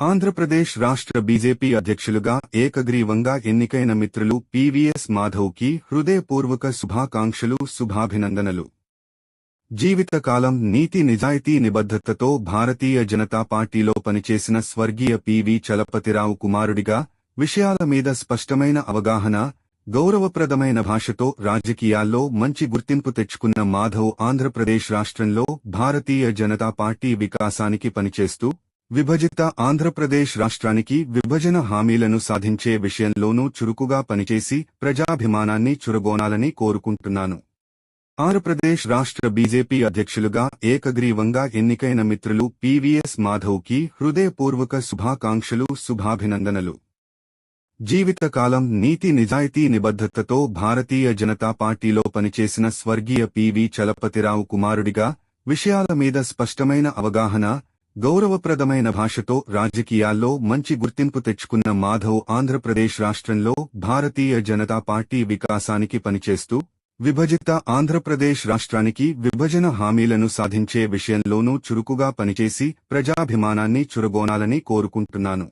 ఆంధ్రప్రదేశ్ రాష్ట్ర బీజేపీ అధ్యక్షులుగా ఏకగ్రీవంగా ఎన్నికైన మిత్రులు పీవీఎస్ మాధవ్కి హృదయపూర్వక శుభాకాంక్షలు శుభాభినందనలు. జీవితకాలం నీతి నిజాయితీ నిబద్ధతతో భారతీయ జనతా పార్టీలో పనిచేసిన స్వర్గీయ పివి చలపతిరావు కుమారుడిగా విషయాల మీద స్పష్టమైన అవగాహన గౌరవప్రదమైన భాషతో రాజకీయాల్లో మంచి గుర్తింపు తెచ్చుకున్న మాధవ్ ఆంధ్రప్రదేశ్ రాష్ట్రంలో భారతీయ జనతా పార్టీ వికాసానికి పనిచేస్తూ విభజిత ఆంధ్రప్రదేశ్ రాష్ట్రానికి విభజన హామీలను సాధించే విషయంలోనూ చురుకుగా పనిచేసి ప్రజాభిమానాన్ని చురగోనాలని కోరుకుంటున్నాను. ఆంధ్రప్రదేశ్ రాష్ట్ర బీజేపీ అధ్యక్షులుగా ఏకగ్రీవంగా ఎన్నికైన మిత్రులు పీవీఎస్ మాధవ్కి హృదయపూర్వక శుభాకాంక్షలు శుభాభినందనలు. జీవితకాలం నీతి నిజాయితీ నిబద్ధతతో భారతీయ జనతా పార్టీలో పనిచేసిన స్వర్గీయ పివి చలపతిరావు కుమారుడిగా విషయాల మీద స్పష్టమైన అవగాహన గౌరవప్రదమైన భాషతో రాజకీయాల్లో మంచి గుర్తింపు తెచ్చుకున్న మాధవ్ ఆంధ్రప్రదేశ్ రాష్ట్రంలో భారతీయ జనతా పార్టీ వికాసానికి పనిచేస్తూ విభజిత ఆంధ్రప్రదేశ్ రాష్ట్రానికి విభజన హామీలను సాధించే విషయంలోనూ చురుకుగా పనిచేసి ప్రజాభిమానాన్ని చురగోనాలని కోరుకుంటున్నాను.